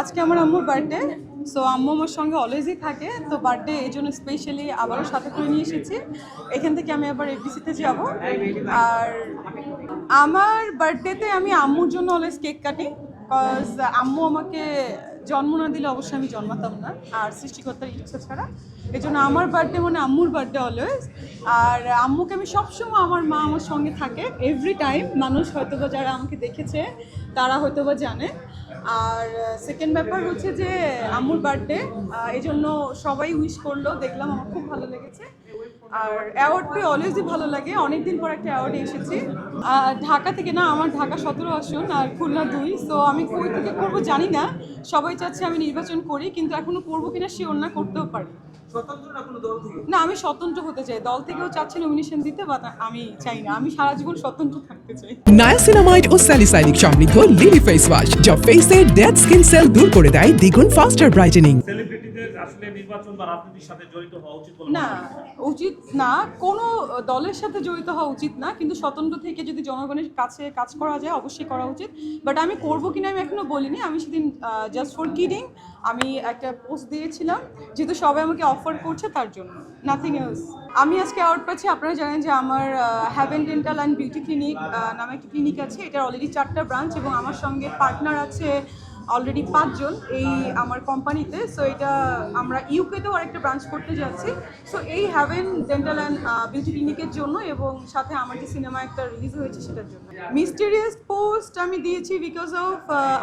আজকে আমার আম্মুর বার্থডে সো আম্মু আমার সঙ্গে অলওয়েজই থাকে, তো বার্থডে এই জন্য স্পেশালি আবারও সাথে করে নিয়ে এসেছি। এখান থেকে আমি আবার এফডিসিতে যাব। আর আমার বার্থডেতে আমি আম্মুর জন্য অলওয়েজ কেক কাটি বিকজ আম্মু আমাকে জন্ম না দিলে অবশ্যই আমি জন্মাতাম না, আর সৃষ্টিকর্তার ইচ্ছা ছাড়া। এই জন্য আমার বার্থডে মানে আম্মুর বার্থডে অলওয়েজ আর আম্মুকে আমি সবসময় আমার মা আমার সঙ্গে থাকে। এভরি টাইম মানুষ হয়তো বা যারা আমাকে দেখেছে, তারা হয়তো বা জানে। আর সেকেন্ড ব্যাপার হচ্ছে যে আম্মুর বার্থডে এই জন্য সবাই উইশ করল, দেখলাম আমার খুব ভালো লেগেছে। আর অ্যাওয়ার্ড পেয়ে অলওয়েজই ভালো লাগে। অনেকদিন পর একটা অ্যাওয়ার্ডে এসেছি। আর ঢাকা থেকে না, আমার ঢাকা সতেরো আসন আর খুলনা দুই। সো আমি কই থেকে করব জানি না। সবাই চাচ্ছে আমি নির্বাচন করি, কিন্তু এখনও করব কিনা সে অন্য করতেও পারি। না কোনো দল থেকে? না আমি স্বতন্ত্র হতে চাই। দল থেকেও চাচ্ছে নমিনেশন দিতে বাট আমি চাই না। আমি সারা জীবন স্বতন্ত্র থাকতে চাই। নায়াসিনামাইড ও স্যালিসাইনিক সমৃদ্ধ লিলি ফেস ওয়াশ যা ফেসের ডেড স্কিন সেল দূর করে দেয় দ্বিগুণ ফাস্টার ব্রাইটেনিং আসলে নির্বাচন বা রাজনীতির সাথে জড়িত হওয়া উচিত না উচিত না। কোনো দলের সাথে জড়িত হওয়া উচিত না কিন্তু স্বতন্ত্র থেকে যদি জনগণের কাছে কাজ করা যায় অবশ্যই করা উচিত। বাট আমি করব কিনা আমি এখনও বলিনি। আমি সেদিন জাস্ট ফর কিডিং আমি একটা পোস্ট দিয়েছিলাম যেহেতু সবাই আমাকে অফার করছে তার জন্য। নাথিং এলস আমি আজকে অ্যাওয়ার্ড পাচ্ছি। আপনারা জানেন যে আমার Haven dental and beauty clinic নামে একটি ক্লিনিক আছে। এটার অলরেডি চারটা ব্রাঞ্চ এবং আমার সঙ্গে পার্টনার আছে অলরেডি পাঁচজন এই আমার কোম্পানিতে সো এটা আমরা ইউকেতেও আরেকটা ব্রাঞ্চ করতে যাচ্ছি। সো এই হ্যাভেন ডেন্টাল অ্যান্ড বিউটি ক্লিনিকের জন্য এবং সাথে আমার যে সিনেমা একটা রিলিজ হয়েছে সেটার জন্য। মিস্টেরিয়াস পোস্ট আমি দিয়েছি বিকজ অফ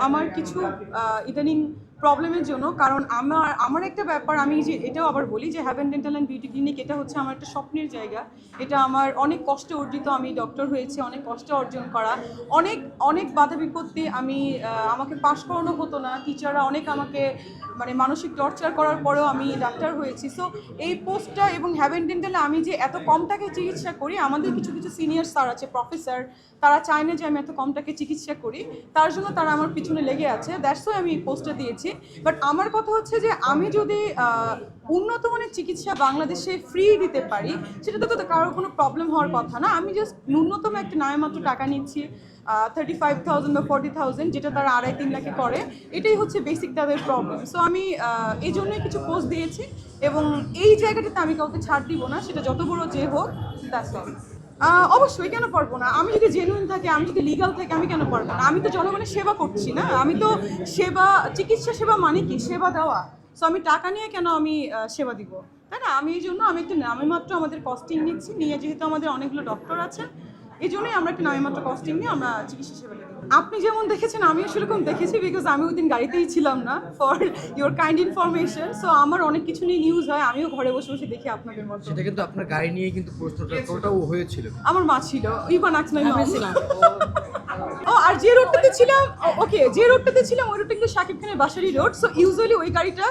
আমার কিছু ইদানিং প্রবলেমের জন্য, কারণ আমার আমার একটা ব্যাপার, আমি যে এটাও আবার বলি যে Haven dental and beauty clinic এটা হচ্ছে আমার একটা স্বপ্নের জায়গা। এটা আমার অনেক কষ্টে অর্জিত, আমি ডক্টর হয়েছি, অনেক কষ্টে অর্জন করা। অনেক অনেক বাধা বিপত্তি আমি আমাকে পাশ করানো হতো না। টিচাররা অনেক আমাকে মানে মানসিক টর্চার করার পরেও আমি ডাক্তার হয়েছি। সো এই পোস্টটা এবং হ্যাভেন ডেন্টালে আমি যে এত কম টাকায় চিকিৎসা করি, আমাদের কিছু কিছু সিনিয়র স্যার আছে প্রফেসর তারা চায় না যে আমি এত কম টাকায় চিকিৎসা করি। তার জন্য তারা আমার পিছনে লেগে আছে। দ্যাটস ওয়াই আমি এই পোস্টটা দিয়েছি। বাট আমার কথা হচ্ছে যে আমি যদি উন্নত মানের চিকিৎসা বাংলাদেশে ফ্রি দিতে পারি, সেটা তো কারোর কোনো প্রবলেম হওয়ার কথা না। আমি জাস্ট ন্যূনতম একটা নামমাত্র টাকা নিচ্ছি থার্টি ফাইভ থাউজেন্ড বা ফর্টি থাউজেন্ড যেটা তারা আড়াই, তিন লাখে করে। এটাই হচ্ছে বেসিক তাদের প্রবলেম সো আমি এই জন্যই কিছু পোস্ট দিয়েছি এবং এই জায়গাটাতে আমি কাউকে ছাড় দিব না, সেটা যত বড় যে হোক দ্যাটস অল অবশ্যই, কেন পারব না? আমি যদি জেনুইন থাকি, আমি যদি লিগাল থাকি, আমি কেন পারব না? আমি তো জনগণের সেবা করছি, না? আমি তো সেবা, চিকিৎসা সেবা মানে কি? সেবা দেওয়া। সো আমি টাকা নিয়ে কেন আমি সেবা দিব? তাই না? আমি এই জন্য আমি একটু নামে মাত্র আমাদের কস্টিং নিচ্ছি। নিয়ে যেহেতু আমাদের অনেকগুলো ডক্টর আছে এই জন্যই আমরা একটা নামে মাত্র কস্টিং নিয়ে আমরা চিকিৎসা সেবা আপনি যেমন দেখেছেন আমিও সেরকম দেখেছি বিকজ আমি ওই দিন গাড়িতেই ছিলাম না for your kind information so আমার অনেক কিছু নিয়ে নিউজ হয় আমিও ঘরে বসে বসে দেখি আপনাদের মতো। সেটা কিন্তু আপনার গাড়ি নিয়ে কিন্তু প্রশ্নটা হয়েছিল। আমার মা ছিল ইউবান আকসমাই মা। ও আর যে রোডটাতে ছিলাম ওকে যে রোডটাতে ছিলাম ওই রোডটা কিন্তু শাকিব খানের বাসারই রোড সো ইউজুয়ালি ওই গাড়িটা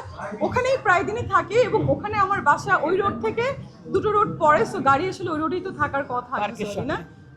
ওখানেই প্রায় দিনই থাকে এবং ওখানে আমার বাসা ওই রোড থেকে দুটো রোড পরে সো গাড়ি আসলে ওই রোডেই তো থাকার কথা usually, না?